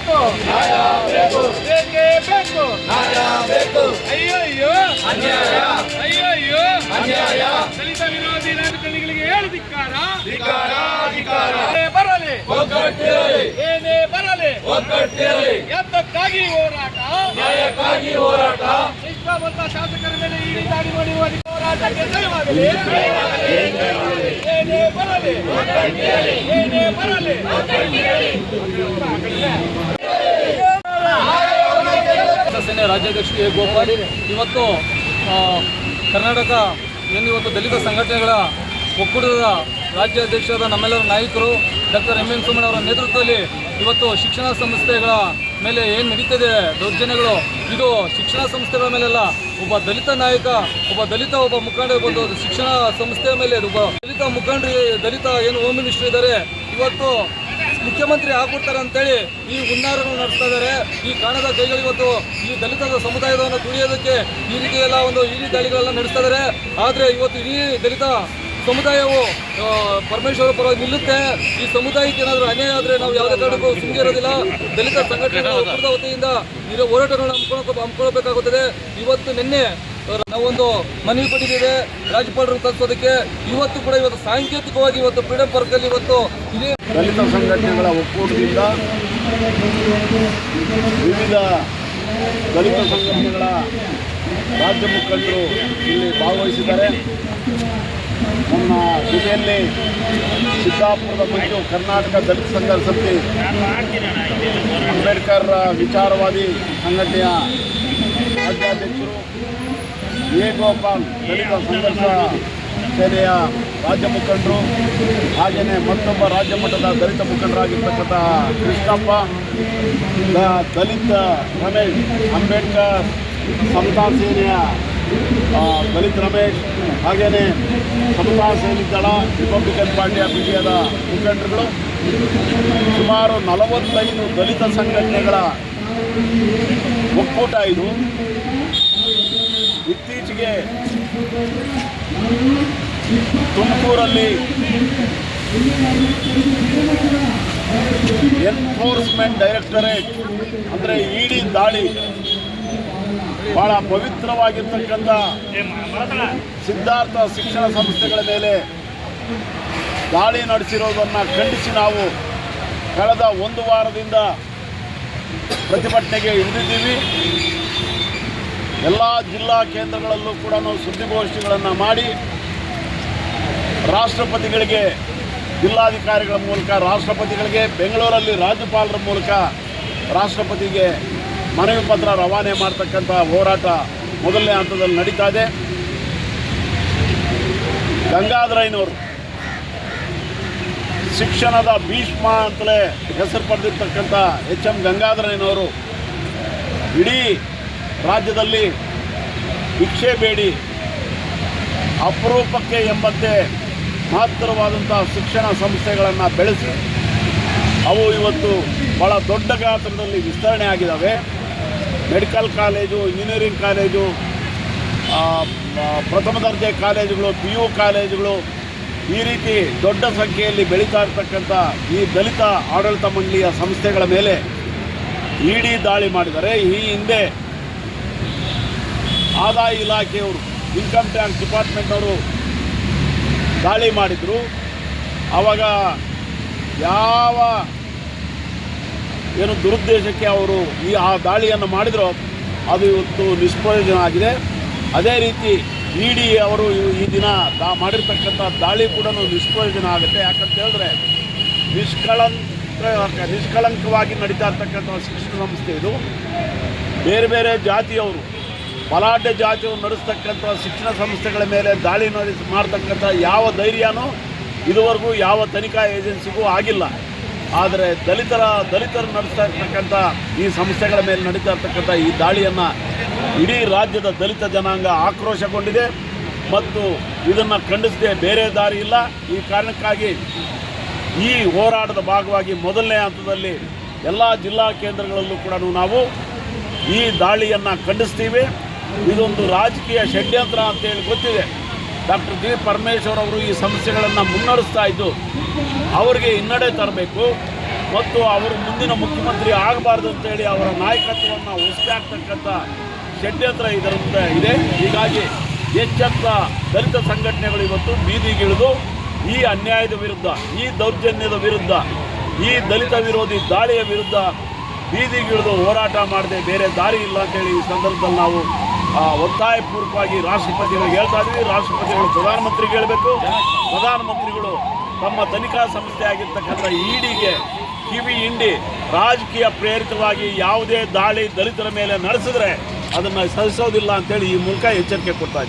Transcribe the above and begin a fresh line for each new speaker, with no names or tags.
ಬೇಕು ಬೇಕೇ ಬೇಕು ಅಯ್ಯೋ ಅಯ್ಯೋ ಅಯ್ಯೋ ಅಯ್ಯೋ ದಲಿತ ವಿರೋಧಿ ರಾಜಕಾರಣಿಗಳಿಗೆ ಹೇಳಿ ಧಿಕ್ಕಾರ. ಏನೇ ಬರಲಿ. ಏನೇ ಬರಲಿ. ಎದ್ದಕ್ಕಾಗಿ ಹೋರಾಟ. ನಿಷ್ಠಾವಂತ ಶಾಸಕರ ಮೇಲೆ ಈ ದಾಳಿ ಮಾಡುವ ಹೋರಾಟಕ್ಕೆ ಜಯವಾಗಲಿ. ಏನೇ ಬರಲಿ. ಏನೇ ಬರಲಿ.
ಸೇನೆ ರಾಜ್ಯಾಧ್ಯಕ್ಷ ಎ. ಗೋಪಾಲ್ ಇವತ್ತು ಕರ್ನಾಟಕ ಏನು ಇವತ್ತು ದಲಿತ ಸಂಘಟನೆಗಳ ಒಕ್ಕೂಟದ ರಾಜ್ಯಾಧ್ಯಕ್ಷರಾದ ನಮ್ಮೆಲ್ಲರ ನಾಯಕರು, ಡಾಕ್ಟರ್ ಎಂ. ಎನ್. ಸೋಮಣ್ಣ ಅವರ ನೇತೃತ್ವದಲ್ಲಿ ಇವತ್ತು ಶಿಕ್ಷಣ ಸಂಸ್ಥೆಗಳ ಮೇಲೆ ಏನು ನಡೀತಿದೆ, ದೌರ್ಜನ್ಯಗಳು, ಇದು ಶಿಕ್ಷಣ ಸಂಸ್ಥೆಗಳ ಮೇಲೆಲ್ಲ ಒಬ್ಬ ದಲಿತ ನಾಯಕ, ಒಬ್ಬ ದಲಿತ, ಒಬ್ಬ ಮುಖಂಡ ಬಂದು ಶಿಕ್ಷಣ ಸಂಸ್ಥೆಯ ಮೇಲೆ ಒಬ್ಬ ದಲಿತ ಮುಖಂಡರು ದಲಿತ ಏನು ಹೋಮ್ ಮಿನಿಸ್ಟರ್ ಇದ್ದಾರೆ, ಇವತ್ತು ಮುಖ್ಯಮಂತ್ರಿ ಆಗ್ಬಿಡ್ತಾರೆ ಅಂತೇಳಿ ಈ ಹುನ್ನಾರವನ್ನು ನಡೆಸ್ತಾ ಇದ್ದಾರೆ ಈ ಕಾಣದ ಕೈಗಳು ಇವತ್ತು ಈ ದಲಿತ ಸಮುದಾಯವನ್ನು ತುಳಿಯೋದಕ್ಕೆ ಈ ರೀತಿ ಎಲ್ಲ ಒಂದು ಇಡೀ ದಾಳಿಗಳೆಲ್ಲ ನಡೆಸ್ತಾ ಇದ್ದಾರೆ ಆದರೆ ಇವತ್ತು ಇಡೀ ದಲಿತ ಸಮುದಾಯವು ಪರಮೇಶ್ವರ ಪರವಾಗಿ ನಿಲ್ಲುತ್ತೆ. ಈ ಸಮುದಾಯಕ್ಕೆ ಏನಾದರೂ ಅನ್ಯಾಯ ಆದರೆ ನಾವು ಯಾವುದೇ ಕಾರಣಕ್ಕೂ ಸುಮ್ಮನೆ ದಲಿತ ಸಂಘಟನೆಗಳ ವತಿಯಿಂದ ಇರೋ ಹೋರಾಟಗಳನ್ನು ಹಮ್ಮಿಕೊಳ್ಳ ಇವತ್ತು ನಿನ್ನೆ ನಾವೊಂದು ಮನವಿ ಕೊಟ್ಟಿದ್ದೇವೆ ರಾಜ್ಯಪಾಲರು ತಲುಪೋದಕ್ಕೆ ಇವತ್ತು ಕೂಡ ಇವತ್ತು ಸಾಂಕೇತಿಕವಾಗಿ ಇವತ್ತು ಫ್ರೀಡಂ ಪಾರ್ಕಲ್ಲಿ ಇವತ್ತು ಇದೇ
ದಲಿತ ಸಂಘಟನೆಗಳ ಒಕ್ಕೂಟದಿಂದ ವಿವಿಧ ದಲಿತ ಸಂಘಟನೆಗಳ ರಾಜ್ಯ ಮುಖಂಡರು ಇಲ್ಲಿ ಭಾಗವಹಿಸಿದ್ದಾರೆ. ನಮ್ಮ ಜಿಲ್ಲೆಯಲ್ಲಿ ಸಿದ್ದಾಪುರದ ಮತ್ತು ಕರ್ನಾಟಕ ದಲಿತ ಸಂಘ ಸಮಿತಿ ಅಂಬೇಡ್ಕರ್ ವಿಚಾರವಾದಿ ಸಂಘಟನೆಯ ರಾಜ್ಯಾಧ್ಯಕ್ಷರು ಎ ಗೋಪಾಲ್ ದಲಿತ ಸಂಘರ್ಷ ಸೇನೆಯ ರಾಜ್ಯ ಮುಖಂಡರು, ಹಾಗೆಯೇ ಮತ್ತೊಬ್ಬ ರಾಜ್ಯ ಮಟ್ಟದ ದಲಿತ ಮುಖಂಡರಾಗಿರ್ತಕ್ಕಂಥ ಕೃಷ್ಣಪ್ಪ ದಲಿತ ರಮೇಶ್, ಅಂಬೇಡ್ಕರ್, ಸಮತಾ ಸೇನೆಯ ದಲಿತ ರಮೇಶ್, ಹಾಗೆಯೇ ಸಮತಾ ಸೇನೆ ದಳ, ರಿಪಬ್ಲಿಕನ್ ಪಾರ್ಟಿ ಆಫ್ ಇಂಡಿಯಾದ ಮುಖಂಡರುಗಳು, ಸುಮಾರು ನಲವತ್ತೈದು ದಲಿತ ಸಂಘಟನೆಗಳ ಒಕ್ಕೂಟ ಇದು. ಇತ್ತೀಚೆಗೆ ತುಮಕೂರಲ್ಲಿ ಎನ್ಫೋರ್ಸ್ಮೆಂಟ್ ಡೈರೆಕ್ಟರೇಟ್ ಅಂದರೆ ಇಡಿ ದಾಳಿ ಬಹಳ ಪವಿತ್ರವಾಗಿರ್ತಕ್ಕಂಥ ಸಿದ್ಧಾರ್ಥ ಶಿಕ್ಷಣ ಸಂಸ್ಥೆಗಳ ಮೇಲೆ ದಾಳಿ ನಡೆಸಿರೋದನ್ನು ಖಂಡಿಸಿ ನಾವು ಕಳೆದ ಒಂದು ವಾರದಿಂದ ಪ್ರತಿಭಟನೆಗೆ ಇಳಿದಿದ್ದೀವಿ. ಎಲ್ಲ ಜಿಲ್ಲಾ ಕೇಂದ್ರಗಳಲ್ಲೂ ಕೂಡ ನಾವು ಸುದ್ದಿಗೋಷ್ಠಿಗಳನ್ನು ಮಾಡಿ ರಾಷ್ಟ್ರಪತಿಗಳಿಗೆ, ಜಿಲ್ಲಾಧಿಕಾರಿಗಳ ಮೂಲಕ, ರಾಷ್ಟ್ರಪತಿಗಳಿಗೆ, ಬೆಂಗಳೂರಲ್ಲಿ ರಾಜ್ಯಪಾಲರ ಮೂಲಕ ರಾಷ್ಟ್ರಪತಿಗೆ ಮನವಿ ಪತ್ರ ರವಾನೆ ಮಾಡ್ತಕ್ಕಂಥ ಹೋರಾಟ ಮೊದಲನೇ ಹಂತದಲ್ಲಿ ನಡೀತಾ ಇದೆ. ಗಂಗಾಧರಯ್ಯನವರು ಶಿಕ್ಷಣದ ಭೀಷ್ಮ ಅಂತಲೇ ಹೆಸರು ಪಡೆದಿರ್ತಕ್ಕಂಥ ಎಚ್ ಎಂ ಗಂಗಾಧರಯ್ಯನವರು ಇಡೀ ರಾಜ್ಯದಲ್ಲಿ ಭಿಕ್ಷೆ ಬೇಡಿ, ಅಪರೂಪಕ್ಕೆ ಎಂಬಂತೆ ಮಹತ್ತರವಾದಂಥ ಶಿಕ್ಷಣ ಸಂಸ್ಥೆಗಳನ್ನು ಬೆಳೆಸಿ, ಅವು ಇವತ್ತು ಭಾಳ ದೊಡ್ಡ ಗಾತ್ರದಲ್ಲಿ ವಿಸ್ತರಣೆ ಆಗಿದ್ದಾವೆ ಮೆಡಿಕಲ್ ಕಾಲೇಜು, ಇಂಜಿನಿಯರಿಂಗ್ ಕಾಲೇಜು ಪ್ರಥಮ ದರ್ಜೆ ಕಾಲೇಜುಗಳು ಪಿ ಯು ಕಾಲೇಜುಗಳು ಈ ರೀತಿ ದೊಡ್ಡ ಸಂಖ್ಯೆಯಲ್ಲಿ ಬೆಳೀತಾ ಇರ್ತಕ್ಕಂಥ ಈ ದಲಿತ ಆಡಳಿತ ಮಂಡಳಿಯ ಸಂಸ್ಥೆಗಳ ಮೇಲೆ ಇಡಿ ದಾಳಿ ಮಾಡಿದರೆ ಈ ಹಿಂದೆ ಆದಾಯ ಇಲಾಖೆಯವರು ಇನ್ಕಮ್ ಟ್ಯಾಕ್ಸ್ ಡಿಪಾರ್ಟ್ಮೆಂಟ್ನವರು ದಾಳಿ ಮಾಡಿದರು. ಆವಾಗ ಯಾವ ಏನು ದುರುದ್ದೇಶಕ್ಕೆ ಅವರು ಈ ಆ ದಾಳಿಯನ್ನು ಮಾಡಿದರೋ, ಅದು ಇವತ್ತು ನಿಷ್ಪ್ರಯೋಜನ ಆಗಿದೆ. ಅದೇ ರೀತಿ ಇ ಡಿ ಅವರು ಈ ದಿನ ದಾ ಮಾಡಿರ್ತಕ್ಕಂಥ ದಾಳಿ ಕೂಡ ನಿಷ್ಪ್ರಯೋಜನ ಆಗುತ್ತೆ. ಯಾಕಂತ ಹೇಳಿದ್ರೆ ನಿಷ್ಕಳಂಕ ನಿಷ್ಕಳಂಕವಾಗಿ ನಡೀತಾ ಇರ್ತಕ್ಕಂಥ ಶಿಕ್ಷಣ ಸಂಸ್ಥೆ ಇದು. ಬೇರೆ ಬೇರೆ ಜಾತಿಯವರು ಬಲಾಢ್ಯ ಜಾತಿಯನ್ನು ನಡೆಸ್ತಕ್ಕಂಥ ಶಿಕ್ಷಣ ಸಂಸ್ಥೆಗಳ ಮೇಲೆ ದಾಳಿ ನಡೆಸಿ ಮಾಡ್ತಕ್ಕಂಥ ಯಾವ ಧೈರ್ಯನೂ ಇದುವರೆಗೂ ಯಾವ ತನಿಖಾ ಏಜೆನ್ಸಿಗೂ ಆಗಿಲ್ಲ. ಆದರೆ ದಲಿತರ, ದಲಿತರು ನಡೆಸ್ತಾ ಇರ್ತಕ್ಕಂಥ ಈ ಸಂಸ್ಥೆಗಳ ಮೇಲೆ ನಡೀತಾ ಇರ್ತಕ್ಕಂಥ ಈ ದಾಳಿಯನ್ನು ಇಡೀ ರಾಜ್ಯದ ದಲಿತ ಜನಾಂಗ ಆಕ್ರೋಶಗೊಂಡಿದೆ. ಮತ್ತು ಇದನ್ನು ಖಂಡಿಸದೆ ಬೇರೆ ದಾರಿ ಇಲ್ಲ. ಈ ಕಾರಣಕ್ಕಾಗಿ ಈ ಹೋರಾಟದ ಭಾಗವಾಗಿ ಮೊದಲನೇ ಹಂತದಲ್ಲಿ ಎಲ್ಲ ಜಿಲ್ಲಾ ಕೇಂದ್ರಗಳಲ್ಲೂ ಕೂಡ ನಾವು ಈ ದಾಳಿಯನ್ನು ಖಂಡಿಸ್ತೀವಿ. ಇದೊಂದು ರಾಜಕೀಯ ಷಡ್ಯಂತ್ರ ಅಂತೇಳಿ ಗೊತ್ತಿದೆ. ಡಾಕ್ಟರ್ ಜಿ ಪರಮೇಶ್ವರ್ ಅವರು ಈ ಸಮಸ್ಯೆಗಳನ್ನು ಮುನ್ನಡೆಸ್ತಾ ಇದ್ದು, ಅವರಿಗೆ ಹಿನ್ನಡೆ ತರಬೇಕು ಮತ್ತು ಅವರು ಮುಂದಿನ ಮುಖ್ಯಮಂತ್ರಿ ಆಗಬಾರ್ದು ಅಂತೇಳಿ ಅವರ ನಾಯಕತ್ವವನ್ನು ಹೊಸದಾಗ್ತಕ್ಕಂಥ ಷಡ್ಯಂತ್ರ ಇದರಿಂದ ಇದೆ. ಹೀಗಾಗಿ ಎಚ್ಚೆತ್ತ ದಲಿತ ಸಂಘಟನೆಗಳು ಇವತ್ತು ಬೀದಿಗಿಳಿದು ಈ ಅನ್ಯಾಯದ ವಿರುದ್ಧ, ಈ ದೌರ್ಜನ್ಯದ ವಿರುದ್ಧ, ಈ ದಲಿತ ವಿರೋಧಿ ದಾಳಿಯ ವಿರುದ್ಧ ಬೀದಿಗಿಳಿದು ಹೋರಾಟ ಮಾಡದೆ ಬೇರೆ ದಾರಿ ಇಲ್ಲ ಅಂತೇಳಿ ಈ ಸಂದರ್ಭದಲ್ಲಿ ನಾವು ಒತ್ತಾಯಪೂರ್ವಕವಾಗಿ ರಾಷ್ಟ್ರಪತಿಗಳಿಗೆ ಹೇಳ್ತಾ ಇದ್ವಿ ರಾಷ್ಟ್ರಪತಿಗಳು ಪ್ರಧಾನಮಂತ್ರಿಗೆ ಹೇಳಬೇಕು. ಪ್ರಧಾನಮಂತ್ರಿಗಳು ತಮ್ಮ ತನಿಖಾ ಸಂಸ್ಥೆ ಆಗಿರ್ತಕ್ಕಂಥ ಇಡಿಗೆ, ಕಿವಿ ಹಿಂಡಿ, ರಾಜಕೀಯ ಪ್ರೇರಿತವಾಗಿ ಯಾವುದೇ ದಾಳಿ ದಲಿತರ ಮೇಲೆ ನಡೆಸಿದ್ರೆ ಅದನ್ನು ಸಹಿಸೋದಿಲ್ಲ ಅಂತೇಳಿ ಈ ಮೂಲಕ ಎಚ್ಚರಿಕೆ ಕೊಡ್ತಾ ಇದ್ದೀವಿ.